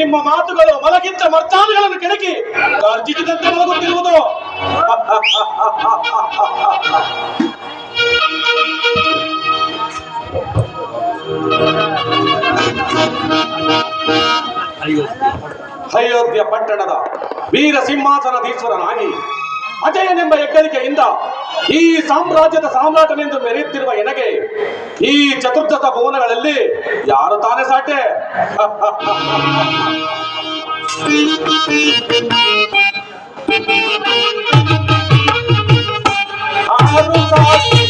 ನಿಮ್ಮ ಮಾತುಗಳು ಮಲಗಿದ್ದ ಮರ್ಚಾನುಗಳನ್ನು ಕೆಣಕಿ ಗರ್ಜಿಸಿದಂತೆ ಮಲಗುತ್ತಿರುವುದು ಅಯೋಧ್ಯ ಪಟ್ಟಣದ ವೀರ ಸಿಂಹಾಸನದೀಶ್ವರನಾಗಿ ಅಜಯನೆಂಬ ಹೆಗ್ಗಳಿಕೆಯಿಂದ ಈ ಸಾಮ್ರಾಜ್ಯದ ಸಾಮ್ರಾಟನೆಂದು ಮೆರೆಯುತ್ತಿರುವ ಎನಗೆ ಈ ಚತುರ್ದಶ ಭುವನಗಳಲ್ಲಿ ಯಾರು ತಾನೇ ಸಾಟೆ ಆರು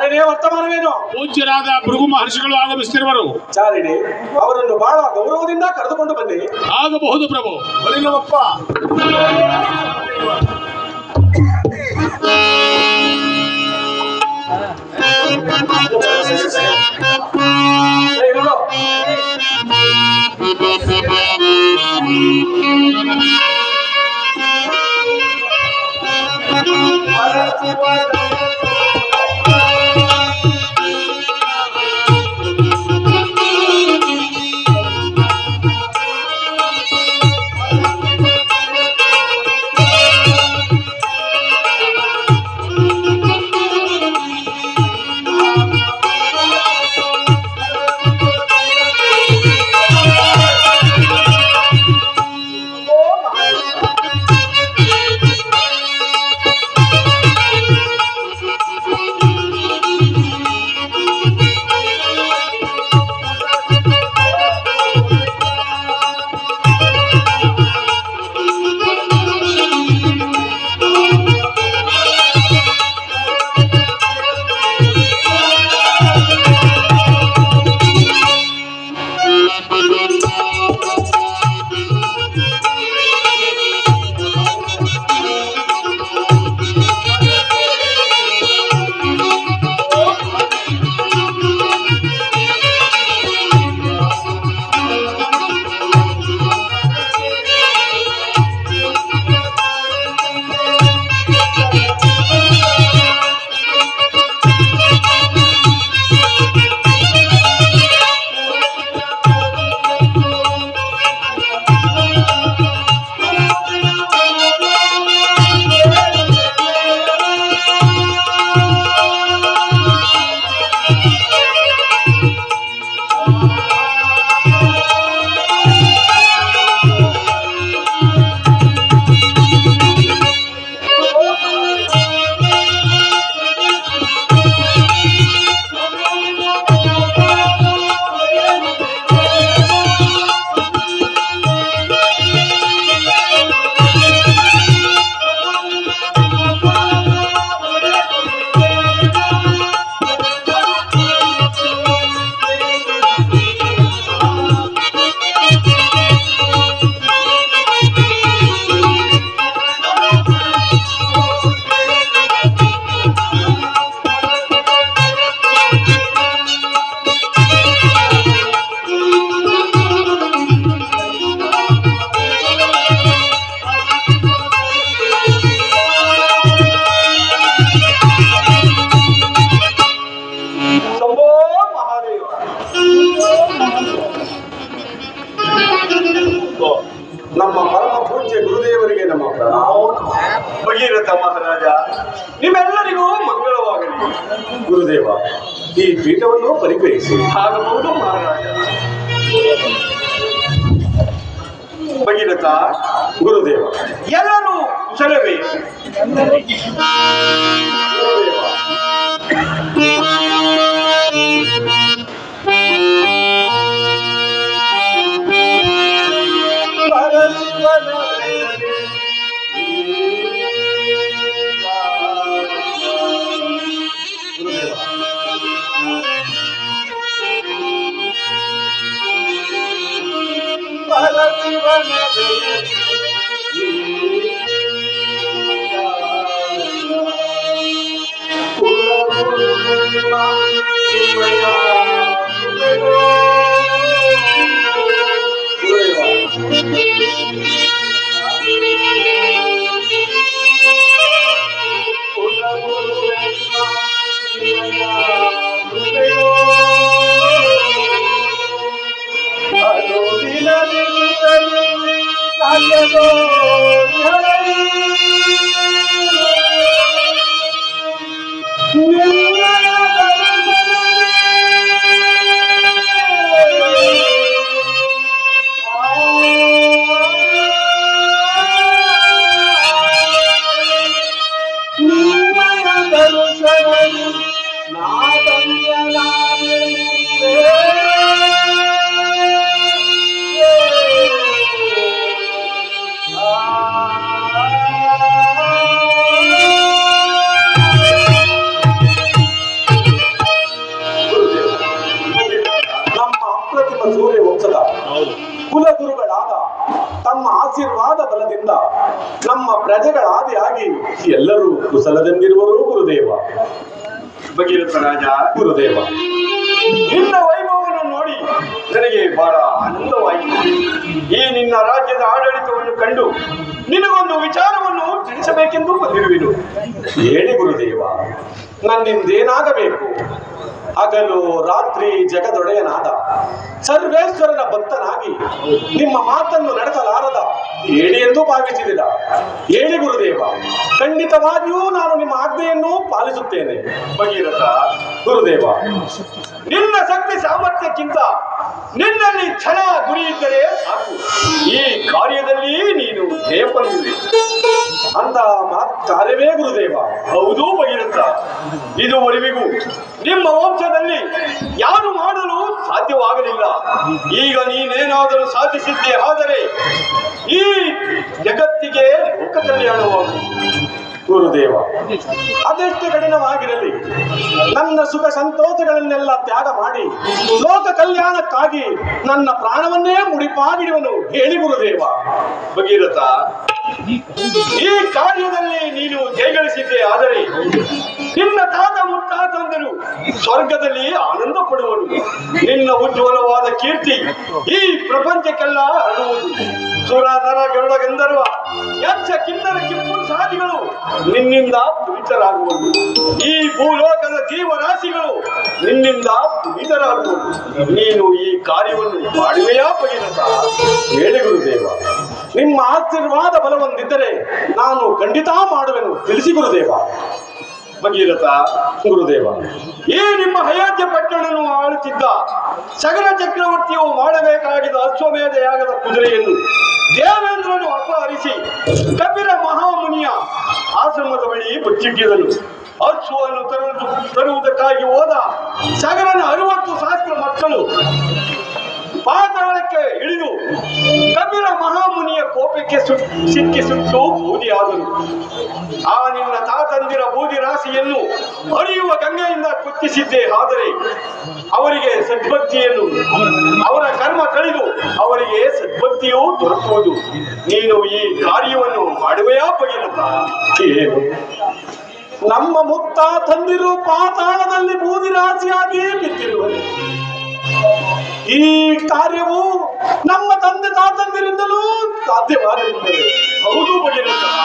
ಜಯವಾಗಲಿ ಚಾರಣೆ ವರ್ತಮಾನವೇನು ಪೂಜ್ಯರಾದ ಭೃಗು ಮಹರ್ಷಿಗಳು ಆಗಮಿಸುತ್ತಿರುವರು ಚಾರಣೆ ಅವರನ್ನು ಬಹಳ ಗೌರವದಿಂದ ಕರೆದುಕೊಂಡು ಬನ್ನಿ ಆಗಬಹುದು ಪ್ರಭು ಬಲಿನವಪ್ಪ ಹೇಳು. ಓ ಆಗಬಹುದು ಮಹಾರಾಜ ಭಗೀರಥ ಗುರುದೇವ. ಎಲ್ಲರೂ ಚಲವೇ ಗುರುದೇವ. ಗುರುದೇವ ನಮ್ಮ ನಮ್ಮ ಪ್ರಜೆಗಳ ಆದಿಯಾಗಿ ಎಲ್ಲರೂ ಕುಶಲದಲ್ಲಿರುವರು ಗುರುದೇವ. ಭಗೀರಥ ರಾಜ, ಗುರುದೇವ. ನಿನ್ನ ವೈಭವವನ್ನು ನೋಡಿ ನನಗೆ ಬಹಳ ಆನಂದವಾಯಿತು. ಈ ನಿನ್ನ ರಾಜ್ಯದ ಆಡಳಿತವನ್ನು ಕಂಡು ನಿನಗೊಂದು ವಿಚಾರವನ್ನು ತಿಳಿಸಬೇಕೆಂದು ಬಂದಿರುವೆನು. ಹೇಳಿ ಗುರುದೇವ ನನ್ನಿಂದೇನಾಗಬೇಕು ಹಗಲು ರಾತ್ರಿ ಜಗದೊಡೆಯನಾದ ಸರ್ವೇಶ್ವರನ ಭಕ್ತನಾಗಿ ನಿಮ್ಮ ಮಾತನ್ನು ನಡೆಸಲಾರದ ಹೇಳಿ ಎಂದು ಭಾವಿಸಿದಿರ ಹೇಳಿ ಗುರುದೇವ, ಖಂಡಿತವಾಗಿಯೂ ನಾನು ನಿಮ್ಮ ಆಜ್ಞೆಯನ್ನು ಪಾಲಿಸುತ್ತೇನೆ. ಭಗೀರಥ, ಗುರುದೇವ, ನಿನ್ನ ಶಕ್ತಿ ಸಾಮರ್ಥ್ಯಕ್ಕಿಂತ ನಿನ್ನಲ್ಲಿ ಛಲ ಗುರಿ ಇದ್ದರೆ ಸಾಕು. ಈ ಕಾರ್ಯದಲ್ಲಿ ನೀನು ಜಯಪಡೆಯುವೆ ಅಂತ ಮಾತಾರವೇ ಕಾರ್ಯವೇ ಗುರುದೇವ. ಹೌದು ಇದು ಇದುವರೆವಿಗೂ ನಿಮ್ಮ ವಂಶದಲ್ಲಿ ಯಾರು ಮಾಡಲು ಸಾಧ್ಯವಾಗಲಿಲ್ಲ. ಈಗ ನೀನೇನಾದರೂ ಸಾಧಿಸಿದ್ದೆ ಆದರೆ ಈ ಜಗತ್ತಿಗೆ ಲೋಕ ಕಲ್ಯಾಣವಾಗುವುದು ಗುರುದೇವ. ಅದೆಷ್ಟು ಕಠಿಣವಾಗಿರಲಿ. ನನ್ನ ಸುಖ ಸಂತೋಷಗಳನ್ನೆಲ್ಲ ತ್ಯಾಗ ಮಾಡಿ, ಲೋಕ ಕಲ್ಯಾಣಕ್ಕಾಗಿ ನನ್ನ ಪ್ರಾಣವನ್ನೇ ಮುಡಿಪಾಗಿಡುವನು ಹೇಳಿ ಗುರುದೇವ. ಭಗೀರಥ, ಈ ಕಾರ್ಯದಲ್ಲಿ ನೀನು ಜಯಗಳಿಸಿದ್ದೆ, ಆದರೆ ನಿನ್ನ ತಾತ ಮುತ್ತಾತಂದರು ಸ್ವರ್ಗದಲ್ಲಿ ಆನಂದ ಪಡುವರು. ನಿನ್ನ ಉಜ್ವಲವಾದ ಕೀರ್ತಿ ಈ ಪ್ರಪಂಚಕ್ಕೆಲ್ಲ ಹರಡುವುದು. ಸುರ ನರ ಗರುಡ ಗಂಧರ್ವ ಯಕ್ಷ ಕಿನ್ನರ ಕಿಪ್ಪು ಸಾಧಿಗಳು ನಿನ್ನಿಂದ ಪುನೀತರಾಗುವರು. ಈ ಭೂಲೋಕದ ಜೀವರಾಶಿಗಳು ನಿನ್ನಿಂದ ಪುನೀತರಾಗುವರು. ನೀನು ಈ ಕಾರ್ಯವನ್ನು ಮಾಡುವೆಯಾ ಭಗೀರಥ ಹೇಳಿ ಗುರುದೇವ. ನಿಮ್ಮ ಆಶೀರ್ವಾದ ಬಲ ಹೊಂದಿದ್ದರೆ ನಾನು ಖಂಡಿತ ಮಾಡುವೆನು. ತಿಳಿಸಿ ಗುರುದೇವ. ಭಗೀರಥ ಗುರುದೇವ. ಈ ನಿಮ್ಮ ಹಯಾತ್ಯ ಪಟ್ಟಣವನ್ನು ಆಳುತ್ತಿದ್ದ ಸಗರ ಚಕ್ರವರ್ತಿಯು ಮಾಡಬೇಕಾಗಿದ್ದ ಅಶ್ವಮೇಧ ಯಾಗದ ಕುದುರೆಯನ್ನು ದೇವೇಂದ್ರನು ಅಪಹರಿಸಿ ಕಪಿರ ಮಹಾಮುನಿಯ ಆಶ್ರಮದ ಬಳಿ ಬಚ್ಚಿಟ್ಟಿದನು ಅಶ್ವವನ್ನು ತರುವುದು ತರುವುದಕ್ಕಾಗಿ ಹೋದ ಸಗರನ ಅರುವತ್ತು ಸಹಸ್ರ ಮಕ್ಕಳು ಪಾತಾಳಕ್ಕೆ ಇಳಿದು ಕಬಿಲ ಮಹಾಮುನಿಯ ಕೋಪಕ್ಕೆ ಸಿಕ್ಕಿ ಸುಟ್ಟು ಬೂದಿಯಾದರು. ಆ ನಿನ್ನ ತಾತಂದಿರ ಬೂದಿ ರಾಶಿಯನ್ನು ಹರಿಯುವ ಗಂಗೆಯಿಂದ ಕುತ್ತಿಸಿದ್ದೆ. ಆದರೆ ಅವರಿಗೆ ಸದ್ಭಕ್ತಿಯನ್ನು ಅವರ ಕರ್ಮ ಕಳೆದು ಅವರಿಗೆ ಸದ್ಭಕ್ತಿಯೂ ದೊರಕುವುದು. ನೀನು ಈ ಕಾರ್ಯವನ್ನು ಮಾಡುವೆಯಾ ಏನು ನಮ್ಮ ಮುತ್ತ ತಂದಿರು ಪಾತಾಳದಲ್ಲಿ ಬೂದಿ ರಾಶಿಯಾಗಿ ಬಿದ್ದಿರುವರು ಈ ಕಾರ್ಯವು ನಮ್ಮ ತಂದೆ ತಾತಂದಿರಿಂದಲೂ ಸಾಧ್ಯವಾಗಲಿಲ್ಲವೇ ಹೌದು ಕಾರ್ಯವನ್ನು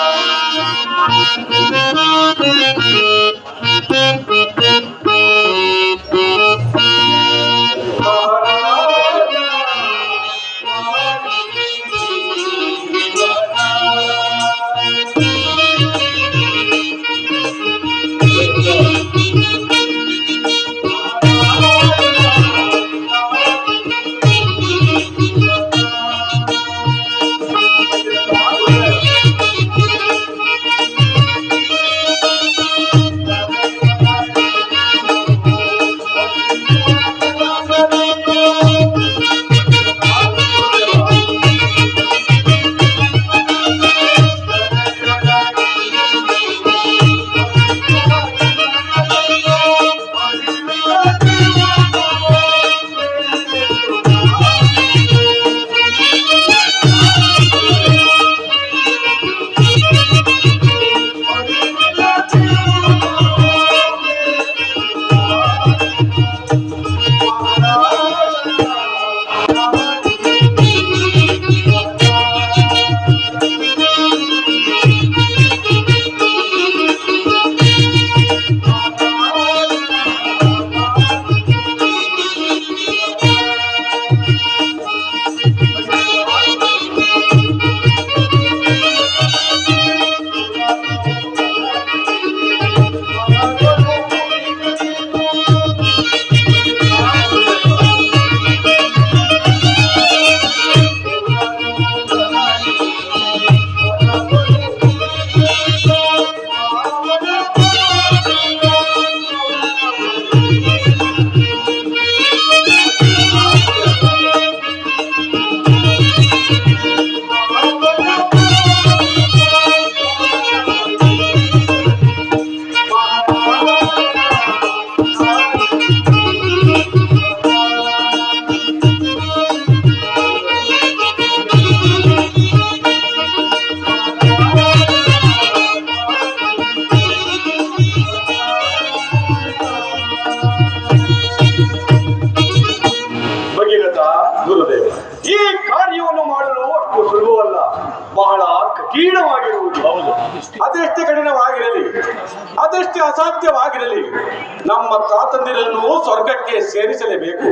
ಸ್ವರ್ಗಕ್ಕೆ ಸೇರಿಸಲೇಬೇಕು.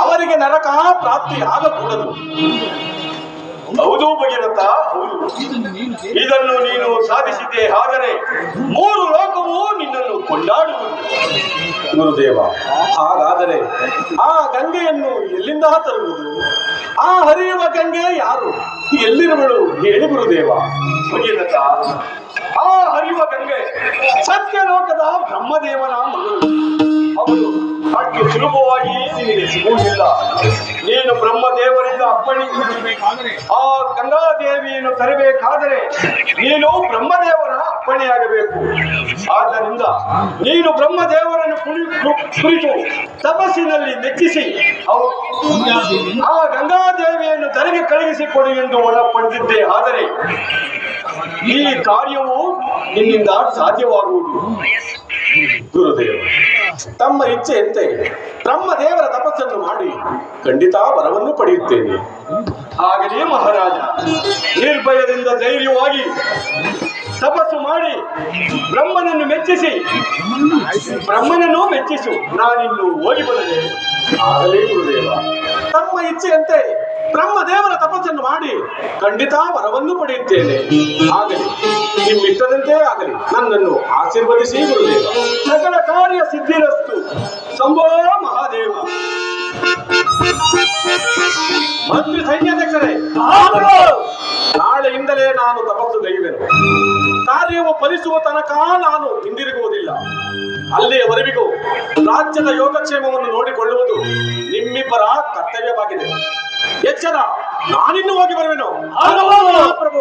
ಅವರಿಗೆ ನರಕ ಪ್ರಾಪ್ತಿ ಆಗಕೂಡದು. ಹೌದು ಭಗೀರಥ, ಹೌದು. ಇದನ್ನು ನೀನು ಸಾಧಿಸಿದ್ದೆ ಆದರೆ ಮೂರು ಲೋಕವು ನಿನ್ನನ್ನು ಕೊಂಡಾಡುವುದು. ಗುರುದೇವ, ಹಾಗಾದರೆ ಆ ಗಂಗೆಯನ್ನು ಎಲ್ಲಿಂದ ತರುವುದು? ಆ ಹರಿಯುವ ಗಂಗೆ ಯಾರು? ಎಲ್ಲಿರುವಳು? ಹೇಳಿ ಗುರುದೇವ. ಭಗೀರಥ ಆ ಹರಿಯುವ ಗಂಗೆ. ಸತ್ಯಲೋಕದ ಬ್ರಹ್ಮದೇವನ ಮಗಳು. ಅವಳು ಅಷ್ಟು ಸುಲಭವಾಗಿ ನಿನಗೆ ಸಿಗುವುದಿಲ್ಲ ನೀನು ಬ್ರಹ್ಮದೇವರಿಂದ ಅಪ್ಪಣೆ ಆ ಗಂಗಾದೇವಿಯನ್ನು ತರಬೇಕಾದರೆ ನೀನು ಬ್ರಹ್ಮದೇವರ ಅಪ್ಪಣೆಯಾಗಬೇಕು. ಆದ್ದರಿಂದ ನೀನು ಬ್ರಹ್ಮದೇವರನ್ನು ಕುರಿತು ತಪಸ್ಸಿನಲ್ಲಿ ಮೆಚ್ಚಿಸಿ ಅವರು ಆ ಗಂಗಾದೇವಿಯನ್ನು ತನಗೆ ಕಳುಹಿಸಿಕೊಡು ಎಂದು ಒಳಪಡಿಸಿದ್ದೆ ಆದರೆ ಈ ಕಾರ್ಯವು ನಿನ್ನಿಂದ ಸಾಧ್ಯವಾಗುವುದು. ಗುರುದೇವ, ತಮ್ಮ ಇಚ್ಛೆಯಂತೆ ಬ್ರಹ್ಮದೇವರ ತಪಸ್ಸನ್ನು ಮಾಡಿ ಖಂಡಿತ ವರವನ್ನು ಪಡೆಯುತ್ತೇನೆ. ಆಗಲೇ ಮಹಾರಾಜ, ನಿರ್ಭಯದಿಂದ ಧೈರ್ಯವಾಗಿ ತಪಸ್ಸು ಮಾಡಿ ಬ್ರಹ್ಮನನ್ನು ಮೆಚ್ಚಿಸಿ, ಬ್ರಹ್ಮನನ್ನು ಮೆಚ್ಚಿಸು. ನಾನಿನ್ನು ಹೋಗಿ ಬರಲೇ ಆಗಲೇ ಗುರುದೇವ, ತಮ್ಮ ಇಚ್ಛೆಯಂತೆ ಬ್ರಹ್ಮದೇವರ ತಪಸ್ಸನ್ನು ಮಾಡಿ ಖಂಡಿತ ವರವನ್ನು ಪಡೆಯುತ್ತೇನೆ. ಆಗಲಿ ನಿಮ್ಮಿಷ್ಟದಂತೆ ಆಗಲಿ, ನನ್ನನ್ನು ಆಶೀರ್ವದಿಸಿ ಗುರುದೇವ. ಸಕಲ ಕಾರ್ಯ ಸಿದ್ಧಿರಸ್ತು. ಸಂಭೋ ಮಹಾದೇವ. ಮಂತ್ರಿ ಸೈನ್ಯಾಧ್ಯಕ್ಷರೇ ನಾಳೆಯಿಂದಲೇ ನಾನು ತಪಸ್ಸು ಗೈಯುವೆನು ಕಾರ್ಯವು ಫಲಿಸುವ ತನಕ ನಾನು ಹಿಂದಿರುಗುವುದಿಲ್ಲ. ಅಲ್ಲಿಯವರೆಗೂ ರಾಜ್ಯದ ಯೋಗಕ್ಷೇಮವನ್ನು ನೋಡಿಕೊಳ್ಳುವುದು ನಿಮ್ಮಿಬ್ಬರ ಕರ್ತವ್ಯವಾಗಿದೆ. ಎಚ್ಚರ ನಾನಿನ್ನು ಹೋಗಿ ಬರುವೆನು. ಪ್ರಭು.